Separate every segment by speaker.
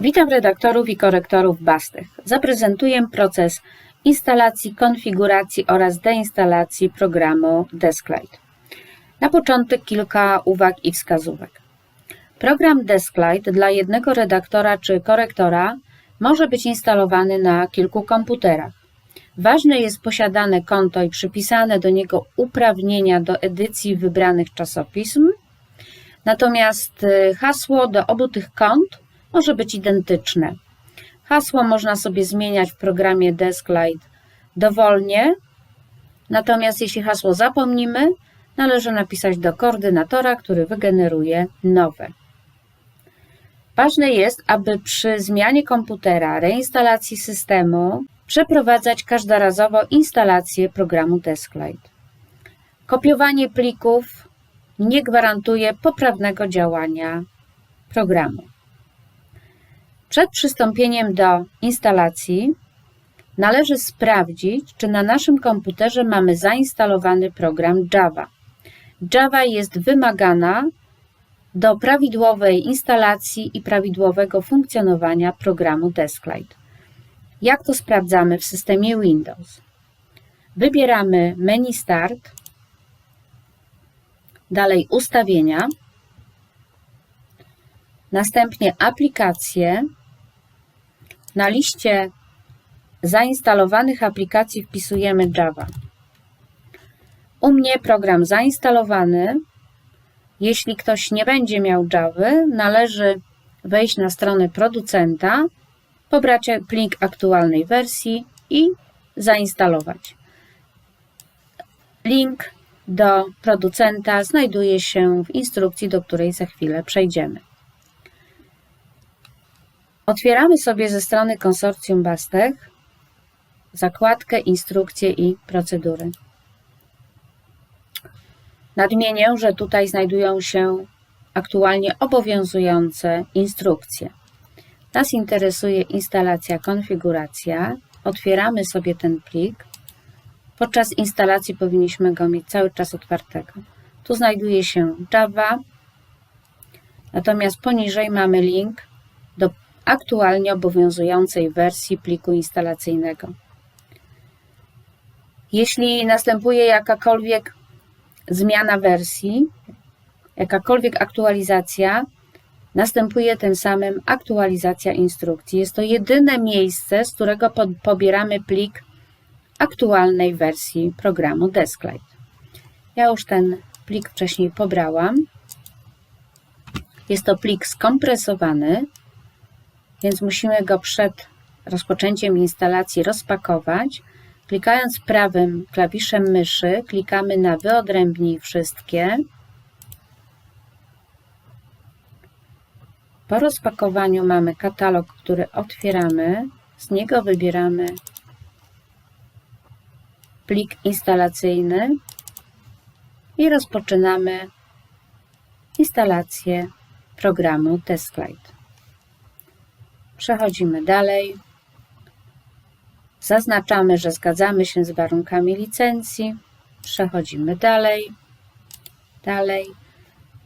Speaker 1: Witam redaktorów i korektorów Bastych. Zaprezentuję proces instalacji, konfiguracji oraz deinstalacji programu Desklite. Na początek kilka uwag i wskazówek. Program Desklite dla jednego redaktora czy korektora może być instalowany na kilku komputerach. Ważne jest posiadane konto i przypisane do niego uprawnienia do edycji wybranych czasopism, natomiast y, hasło do obu tych kont może być identyczne. Hasło można sobie zmieniać w programie Desklite dowolnie, natomiast jeśli hasło zapomnimy, należy napisać do koordynatora, który wygeneruje nowe. Ważne jest, aby przy zmianie komputera, reinstalacji systemu przeprowadzać każdorazowo instalację programu Desklite. Kopiowanie plików nie gwarantuje poprawnego działania programu. Przed przystąpieniem do instalacji należy sprawdzić, czy na naszym komputerze mamy zainstalowany program Java. Java jest wymagana do prawidłowej instalacji i prawidłowego funkcjonowania programu Desklite. Jak to sprawdzamy w systemie Windows? Wybieramy menu Start, dalej Ustawienia, następnie Aplikacje. Na liście zainstalowanych aplikacji wpisujemy Java. U mnie program zainstalowany. Jeśli ktoś nie będzie miał Java, należy wejść na stronę producenta, pobrać plik aktualnej wersji i zainstalować. Link do producenta znajduje się w instrukcji, do której za chwilę przejdziemy. Otwieramy sobie ze strony konsorcjum Bastech zakładkę Instrukcje i procedury. Nadmienię, że tutaj znajdują się aktualnie obowiązujące instrukcje. Nas interesuje instalacja, konfiguracja. Otwieramy sobie ten plik. Podczas instalacji powinniśmy go mieć cały czas otwartego. Tu znajduje się Java, natomiast poniżej mamy link do aktualnie obowiązującej wersji pliku instalacyjnego. Jeśli następuje jakakolwiek zmiana wersji, jakakolwiek aktualizacja, następuje tym samym aktualizacja instrukcji. Jest to jedyne miejsce, z którego pobieramy plik aktualnej wersji programu Desklite. Ja już ten plik wcześniej pobrałam. Jest to plik skompresowany, więc musimy go przed rozpoczęciem instalacji rozpakować. Klikając prawym klawiszem myszy, klikamy na wyodrębnij wszystkie. Po rozpakowaniu mamy katalog, który otwieramy. Z niego wybieramy plik instalacyjny i rozpoczynamy instalację programu Desklite. Przechodzimy dalej. Zaznaczamy, że zgadzamy się z warunkami licencji. Przechodzimy dalej. Dalej.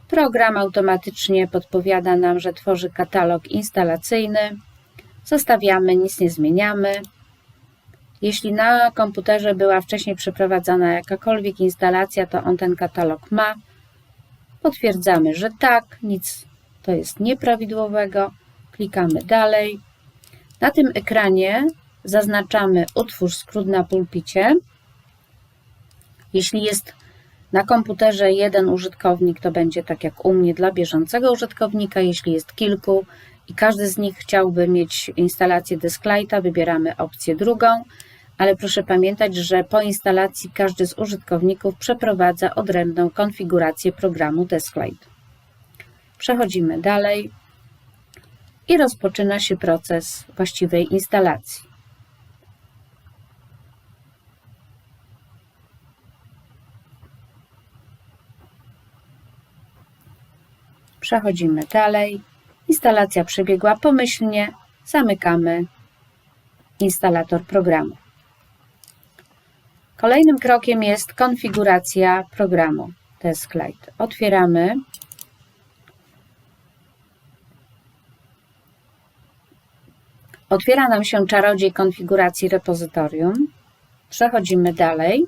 Speaker 1: Program automatycznie podpowiada nam, że tworzy katalog instalacyjny. Zostawiamy, nic nie zmieniamy. Jeśli na komputerze była wcześniej przeprowadzana jakakolwiek instalacja, to on ten katalog ma. Potwierdzamy, że tak, nic to jest nieprawidłowego. Klikamy dalej. Na tym ekranie zaznaczamy utwórz skrót na pulpicie. Jeśli jest na komputerze jeden użytkownik, to będzie tak jak u mnie dla bieżącego użytkownika. Jeśli jest kilku i każdy z nich chciałby mieć instalację Desklite'a, wybieramy opcję drugą, ale proszę pamiętać, że po instalacji każdy z użytkowników przeprowadza odrębną konfigurację programu Desklite. Przechodzimy dalej i rozpoczyna się proces właściwej instalacji. Przechodzimy dalej. Instalacja przebiegła pomyślnie. Zamykamy instalator programu. Kolejnym krokiem jest konfiguracja programu Desklite. Otwieramy Otwiera nam się czarodziej konfiguracji repozytorium. Przechodzimy dalej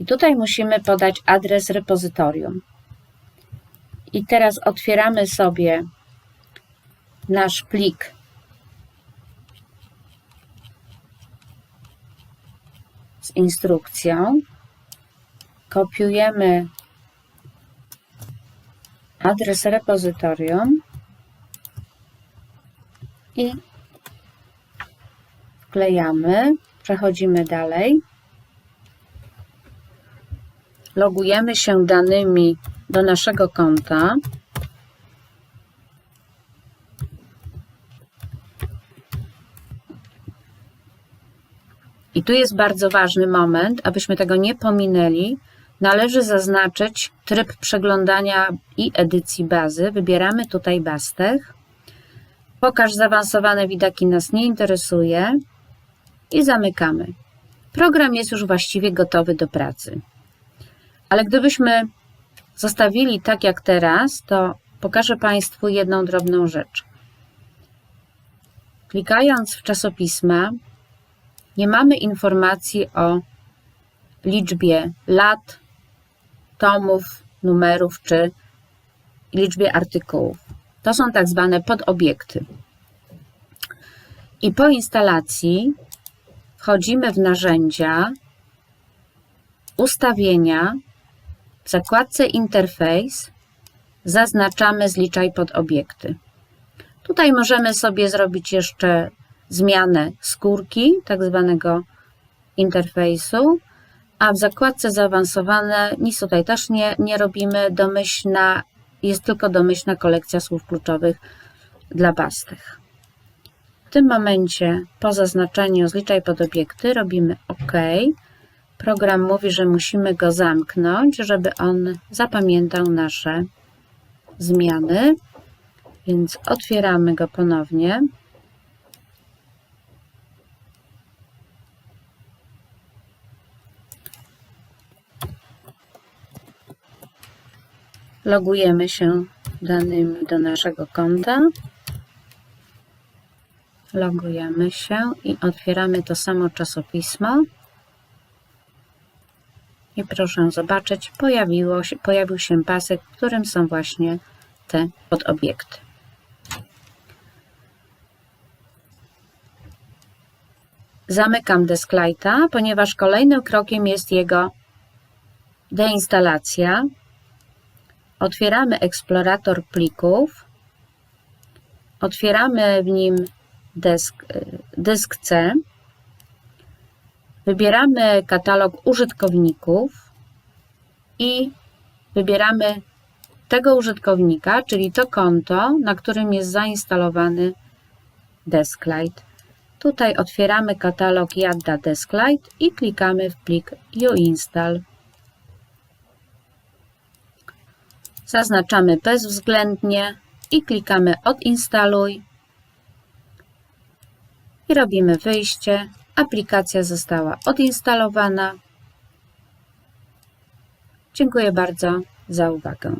Speaker 1: i tutaj musimy podać adres repozytorium. I teraz otwieramy sobie nasz plik z instrukcją. Kopiujemy adres repozytorium i wklejamy. Przechodzimy dalej. Logujemy się danymi do naszego konta. I tu jest bardzo ważny moment, abyśmy tego nie pominęli. Należy zaznaczyć tryb przeglądania i edycji bazy. Wybieramy tutaj Bastech. Pokaż zaawansowane widaki nas nie interesuje i zamykamy. Program jest już właściwie gotowy do pracy. Ale gdybyśmy zostawili tak jak teraz, to pokażę Państwu jedną drobną rzecz. Klikając w czasopisma, nie mamy informacji o liczbie lat, tomów, numerów czy liczbie artykułów. To są tak zwane podobiekty. I po instalacji wchodzimy w narzędzia, ustawienia, w zakładce interfejs zaznaczamy zliczaj podobiekty. Tutaj możemy sobie zrobić jeszcze zmianę skórki, tak zwanego interfejsu, a w zakładce zaawansowane nic tutaj też nie, nie robimy. Domyślna, jest tylko domyślna kolekcja słów kluczowych dla bastych. W tym momencie po zaznaczeniu zliczaj podobiekty robimy OK. Program mówi, że musimy go zamknąć, żeby on zapamiętał nasze zmiany. Więc otwieramy go ponownie. Logujemy się danymi do naszego konta. Logujemy się i otwieramy to samo czasopismo. I proszę zobaczyć, pojawiło się, pojawił się pasek, w którym są właśnie te podobiekty. Zamykam Desklighta, ponieważ kolejnym krokiem jest jego deinstalacja. Otwieramy eksplorator plików. Otwieramy w nim dysk, dysk C. Wybieramy katalog użytkowników i wybieramy tego użytkownika, czyli to konto, na którym jest zainstalowany Desklight. Tutaj otwieramy katalog Yadda Desklight i klikamy w plik uinstall. Zaznaczamy bezwzględnie i klikamy odinstaluj i robimy wyjście. Aplikacja została odinstalowana. Dziękuję bardzo za uwagę.